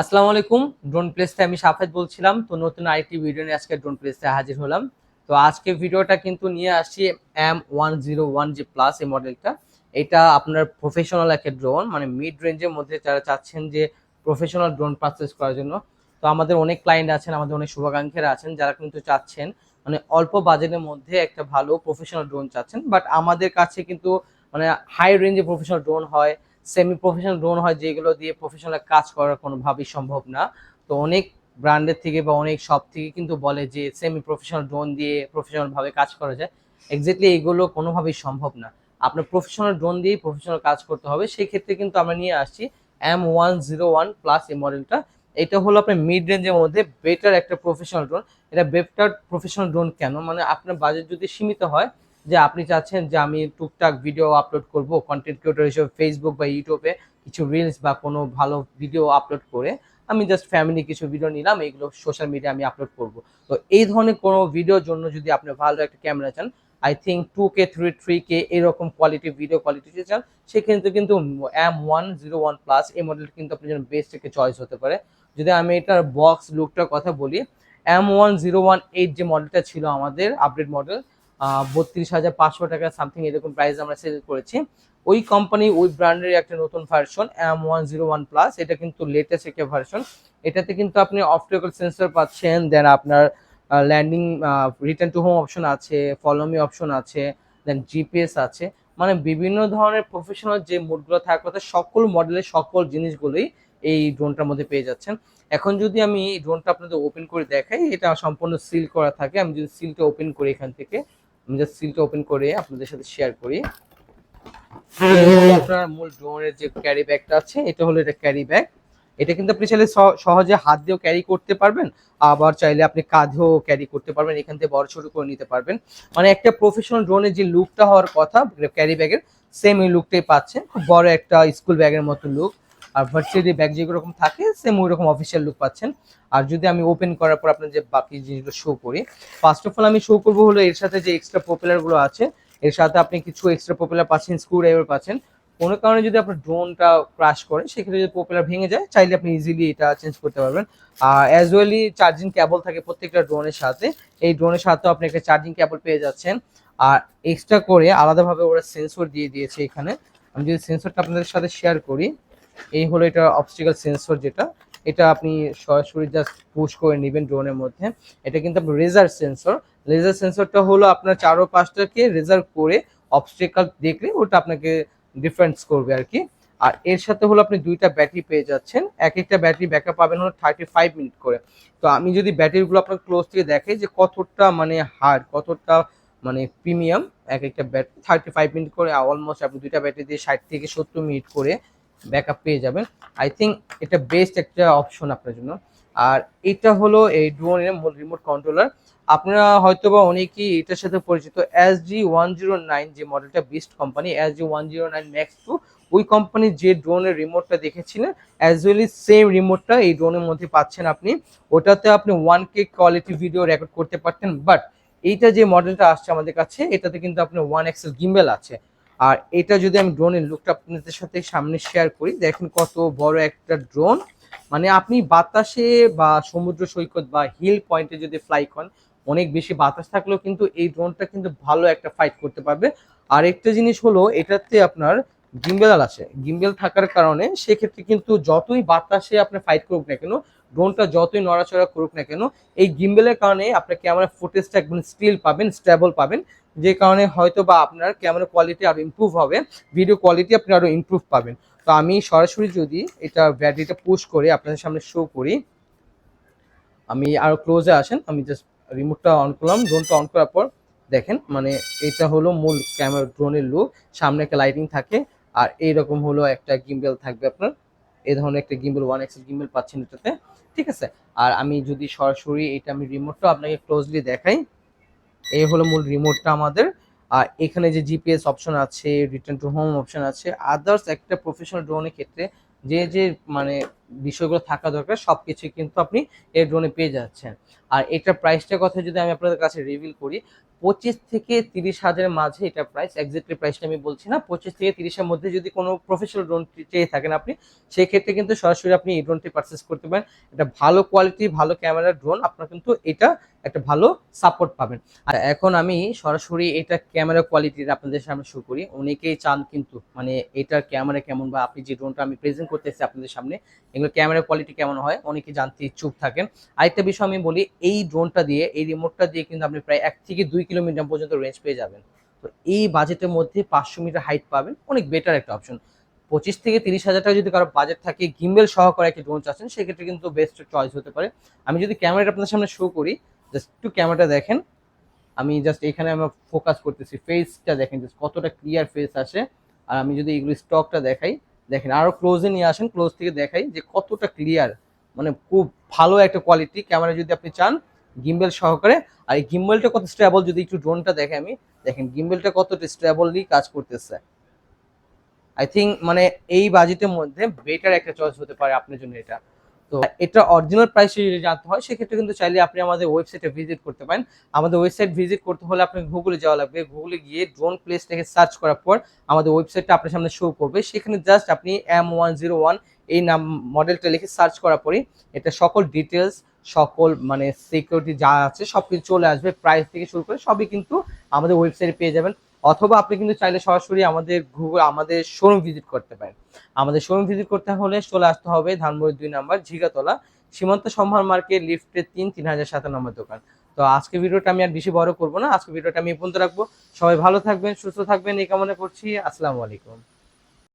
আসসালামু আলাইকুম ড্রোন প্লেসতে আমি সাফেদ বলছিলাম, তো নতুন আরেকটি ভিডিও নিয়ে আজকে ড্রোন প্লেসতে হাজির হলাম। তো আজকে ভিডিওটা কিন্তু নিয়ে আসছি M one zero one G plus এই মডেলটা এটা আপনার প্রফেশনাল একটা ড্রোন মানে মিড রেঞ্জের মধ্যে যারা চাচ্ছেন যে প্রফেশনাল ড্রোন পারচেস করার জন্য। তো আমাদের অনেক ক্লায়েন্ট আছেন, আমাদের অনেক শুভাকাঙ্ক্ষীরা আছেন, যারা কিন্তু চাচ্ছেন মানে অল্প বাজেটের মধ্যে একটা ভালো প্রফেশনাল ড্রোন চাচ্ছেন। বাট আমাদের কাছে কিন্তু মানে হাই রেঞ্জে প্রফেশনাল ড্রোন হয় সেমি প্রফেশনাল ড্রোন হয়, যেগুলো দিয়ে প্রফেশনাল কাজ করা কোনোভাবেই সম্ভব না। তো অনেক ব্র্যান্ডের থেকে বা অনেক শপ থেকে কিন্তু বলে যে সেমি প্রফেশনাল ড্রোন দিয়ে প্রফেশনাল ভাবে কাজ করা যায়। এক্স্যাক্টলি এগুলো কোনোভাবেই সম্ভব না। আপনার প্রফেশনাল ড্রোন দিয়েই প্রফেশনাল কাজ করতে হবে। সেই ক্ষেত্রে কিন্তু আমরা নিয়ে আসছি M one zero one plus এই মডেলটা এটা হলো আপনার মিড রেঞ্জের মধ্যে বেটার একটা প্রফেশনাল ড্রোন এটা বেটার প্রফেশনাল ড্রোন কেন? মানে আপনার বাজেট যদি সীমিত হয় যে আপনি চাচ্ছেন যে আমি টুকটাক ভিডিও আপলোড করব কন্টেন্ট ক্রিয়েটর হিসেবে ফেসবুক বা ইউটিউবে কিছু রিলস বা কোনো ভালো ভিডিও আপলোড করে আমি জাস্ট ফ্যামিলি কিছু ভিডিও নিলাম এগুলো সোশ্যাল মিডিয়া আমি আপলোড করব। তো এই ধরনের কোনো ভিডিওর জন্য যদি আপনি ভালো একটা ক্যামেরা চান I think two K three three K এরকম কোয়ালিটি ভিডিও কোয়ালিটি চান সেক্ষেত্রে কিন্তু M one zero one plus এই মডেলটা কিন্তু আপনার জন্য বেস্ট একটা চয়েস হতে পারে। যদি আমি এটার বক্স লুকটার কথা বলি M one zero one eight যে মডেলটা ছিল আমাদের আপডেট মডেল বত্রিশ হাজার পাঁচশো টাকা সামথিং এরকম প্রাইস আমরা সেল করেছি। ওই কোম্পানি ওই ব্র্যান্ডের একটা নতুন version M one zero one plus এটা কিন্তু লেটেস্ট একটা ভার্সন এটাতে কিন্তু আপনি অপটিক্যাল সেন্সর পাচ্ছেন দেন আপনার landing return to home option আছে ফলোমি অপশন আছে দেন জিপিএস আছে। মানে বিভিন্ন ধরনের প্রফেশনাল যে মোডগুলো থাকার কথা সকল মডেলের সকল জিনিসগুলোই এই ড্রোনটার মধ্যে পেয়ে যাচ্ছেন। এখন যদি আমি এই ড্রোনটা আপনাদের ওপেন করে দেখাই, এটা সম্পূর্ণ সিল করা থাকে। আমি যদি সিলটা ওপেন করি এখান থেকে আমি জাস্ট সিলটা ওপেন করে আপনাদের সাথে শেয়ার করি। আপনার মূল ড্রোনের যে ক্যারি ব্যাগটা আছে, এটা হলো এটা ক্যারি ব্যাগ এটা কিন্তু আপনি চাইলে সহজে হাত দিয়েও ক্যারি করতে পারবেন, আবার চাইলে আপনি কাঁধেও ক্যারি করতে পারবেন, এখান থেকে বড় ছোট করে নিতে পারবেন। মানে একটা প্রফেশনাল ড্রোনের যে লুকটা হওয়ার কথা ক্যারি ব্যাগের সেম এই লুকটাই পাচ্ছেন। খুব বড় একটা স্কুল ব্যাগের মতো লুক আর ভার্চুয়ালি ব্যাগ যেগুলো রকম থাকে সেম ওই রকম অফিসিয়াল লুক পাচ্ছেন। আর যদি আমি ওপেন করার পর আপনার যে বাকি জিনিসগুলো শো করি ফার্স্ট অফ অল আমি শো করব হলো এর সাথে যে এক্সট্রা পপুলারগুলো আছে, এর সাথে আপনি কিছু এক্সট্রা পপুলার পাচ্ছেন স্ক্রু ড্রাইভার পাচ্ছেন। কোনো কারণে যদি আপনার ড্রোনটা ক্রাশ করে, সেক্ষেত্রে যদি পপুলার ভেঙে যায়, চাইলে আপনি ইজিলি এটা চেঞ্জ করতে পারবেন। আর অ্যাজ ওয়েলি চার্জিং ক্যাবল থাকে প্রত্যেকটা ড্রোনের সাথে। এই ড্রোনের সাথেও আপনি একটা চার্জিং ক্যাবল পেয়ে যাচ্ছেন। আর এক্সট্রা করে আলাদাভাবে ওরা সেন্সর দিয়ে দিয়েছে এখানে। আমি যদি সেন্সরটা আপনাদের সাথে শেয়ার করি এই হলো এটা অবস্টিক্যাল সেন্সর যেটা। এটা আপনি সরাসরি জাস্ট পুশ করে নেবেন ড্রোনের মধ্যে। এটা কিন্তু আপনার রেজার সেন্সর লেজার সেন্সরটা হলো আপনার চারো পাঁচটাকে রেজার করে অবস্টিক্যাল দেখলে ওটা আপনাকে ডিফারেন্স করবে আর কি। আর এর সাথে হলো আপনি দুইটা ব্যাটারি পেয়ে যাচ্ছেন। এক একটা ব্যাটারি ব্যাকআপ পাবেন হলো থার্টি ফাইভ মিনিট করে। তো আমি যদি ব্যাটারিগুলো আপনার ক্লোজ থেকে দেখে যে কতটা মানে হার্ড কতটা মানে প্রিমিয়াম এক একটা ব্যাটারি থার্টি ফাইভ মিনিট করে অলমোস্ট আপনি দুইটা ব্যাটারি দিয়ে ষাট থেকে সত্তর মিনিট করে ব্যাকআপ পেয়ে যাবেন। আই থিঙ্ক এটা বেস্ট একটা অপশন আপনার জন্য। আর এটা হলো এই ড্রোনের মূল রিমোট কন্ট্রোলার আপনারা হয়তো বা অনেকেই এটার সাথে পরিচিত S G one zero nine যে মডেলটা Beast company S G one zero nine max two ওই কোম্পানির যে ড্রোনের রিমোটটা দেখেছিলেন অ্যাজ ওয়েলি সেম রিমোটটা এই ড্রোনের মধ্যে পাচ্ছেন আপনি। ওটাতে আপনি one K quality video record করতে পারতেন বাট এইটা যে মডেলটা আসছে আমাদের কাছে, এটাতে কিন্তু আপনার ওয়ান এক্সেল গিম্বেল আছে। আর এটা যদি আমি ড্রোনের লুকটা আপনাদের সাথে সামনে শেয়ার করি, দেখেন কত বড় একটা ড্রোন মানে আপনি বাতাসে বা সমুদ্র সৈকত বা হিল পয়েন্টে যদি ফ্লাই করেন, অনেক বেশি বাতাস থাকলেও কিন্তু এই ড্রোনটা কিন্তু ভালো একটা ফাইট করতে পারবে। আর একটা জিনিস হলো, এটাতে আপনার গিম্বেল আছে। গিম্বেল থাকার কারণে সেক্ষেত্রে কিন্তু যতই বাতাসে আপনি ফাইট করুক না কেন ড্রোনটা যতই নড়াচড়া করুক না কেন, এই গিম্বেলের কারণে আপনার ক্যামেরা ফুটেজটা একদম স্টিল পাবেন স্টেবল পাবেন। যে কারণে হয়তো বা আপনার ক্যামেরা কোয়ালিটি আরও ইমপ্রুভ হবে ভিডিও কোয়ালিটি আপনি আরও ইমপ্রুভ পাবেন। তো আমি সরাসরি যদি এটা ব্যাটারিটা পুশ করে আপনাদের সামনে শো করি, আমি আরও ক্লোজে আসেন, আমি জাস্ট রিমোটটা অন করলাম ড্রোনটা অন করার পর দেখেন মানে এটা হলো মূল ক্যামেরা ড্রোনের লুক সামনে একটা লাইটিং থাকে, আর এইরকম হলো একটা গিম্বেল থাকবে আপনার। এই ধরনের একটা গিম্বল ওয়ান এক্সেল গিম্বল পাচ্ছেন এটাতে, ঠিক আছে? আর আমি যদি সরাসরি এটা আমি রিমোটটা আপনাকে ক্লোজলি দেখাই, এই হলো মূল রিমোটটা আমাদের। আর এখানে যে জিপিএস অপশন আছে রিটার্ন টু হোম অপশন আছে আদার্স একটা প্রফেশনাল ড্রোনের ক্ষেত্রে যে যে মানে বিষয়গুলো থাকা দরকার সব কিছুই কিন্তু আপনি এই ড্রোনে পেয়ে যাচ্ছেন। আর এটার প্রাইসটার কথা যদি আমি আপনাদের কাছে রিভিল করি, পঁচিশ থেকে তিরিশ হাজারের মাঝে এটা প্রাইস এক্সাক্টলি প্রাইসটা আমি বলছি না, পঁচিশ থেকে তিরিশের মধ্যে যদি কোনো প্রফেশনাল ড্রোন চেয়ে থাকেন আপনি, সেক্ষেত্রে কিন্তু সরাসরি আপনি এই ড্রোনটি পারচেস করতে পারেন। এটা ভালো কোয়ালিটি ভালো ক্যামেরার ড্রোন আপনার কিন্তু এটা একটা ভালো সাপোর্ট পাবেন। আর এখন আমি সরাসরি এটা ক্যামেরা কোয়ালিটির আপনাদের সামনে শুরু করি। অনেকেই চান কিন্তু মানে এটার ক্যামেরা কেমন বা আপনি যে ড্রোনটা আমি প্রেজেন্ট করতেছি আপনাদের সামনে এগুলো ক্যামেরা কোয়ালিটি কেমন হয়, অনেকে জানতে ইচ্ছুক থাকেন। আরেকটা বিষয় আমি বলি, এই ড্রোনটা দিয়ে, এই রিমোটটা দিয়ে কিন্তু আপনি প্রায় এক থেকে দুই কিলোমিটার পর্যন্ত রেঞ্জ পেয়ে যাবেন। তো এই বাজেটের মধ্যে পাঁচশো মিটার হাইট পাবেন, অনেক বেটার একটা অপশন পঁচিশ থেকে তিরিশ হাজার টাকা যদি কারও বাজেট থাকে গিম্বেল সহকারে একটা ড্রোন চাচ্ছেন, সেক্ষেত্রে কিন্তু বেস্ট চয়েস হতে পারে। আমি যদি ক্যামেরাটা আপনার সামনে শো করি জাস্ট একটু ক্যামেরাটা দেখেন। আমি জাস্ট এখানে আমরা ফোকাস করতেছি ফেসটা দেখেন জাস্ট কতটা ক্লিয়ার ফেস আসে। আর আমি যদি এগুলো স্টকটা দেখাই দেখেন আরও ক্লোজে নিয়ে আসেন ক্লোজ থেকে দেখাই যে কতটা ক্লিয়ার মানে খুব ভালো একটা কোয়ালিটি ক্যামেরা যদি আপনি চান গিম্বেল সহকারে। আর এই গিম্বেলটা কত স্ট্রেবল যদি একটু ড্রোনটা দেখে আমি, দেখেন গিম্বেলটা কতটা স্টেবললি কাজ করতেছে। আই থিঙ্ক মানে এই বাজেটের মধ্যে বেটার একটা চয়েস হতে পারে আপনার জন্য এটা। তো এটা অরিজিনাল প্রাইস যদি জানতে হয়, সেক্ষেত্রে কিন্তু চাইলে আপনি আমাদের ওয়েবসাইটে ভিজিট করতে পারেন। আমাদের ওয়েবসাইট ভিজিট করতে হলে আপনাকে গুগলে যাওয়া লাগবে। গুগলে গিয়ে ড্রোন প্লেস থেকে সার্চ করার পর আমাদের ওয়েবসাইটটা আপনার সামনে শো করবে। সেখানে জাস্ট আপনি এম ওয়ান জিরো ওয়ান এই নাম মডেলটা লিখে সার্চ করার পরই এটা সকল ডিটেলস সকল মানে সিকিউরিটি যা আছে সব কিছু চলে আসবে। প্রাইস থেকে শুরু করে সবই কিন্তু আমাদের ওয়েবসাইটে পেয়ে যাবেন। অথবা আপনি কিন্তু চাইলে সরাসরি আমাদের গুগল আমাদের শোরুম ভিজিট করতে পারেন। আমাদের শোরুম ভিজিট করতে হলে চলে আসতে হবে ধানমুড়ি দুই নাম্বার ঝিগাতলা, সীমান্ত সম্ভার মার্কেট লিফটের তিন তিন হাজার সাত নম্বর দোকান। তো আজকে ভিডিওটা আমি আর বেশি বড় করব না, আজকে ভিডিওটা আমি পর্যন্ত রাখব। সবাই ভালো থাকবেন, সুস্থ থাকবেন, এই কামনা করছি। আসসালামু আলাইকুম।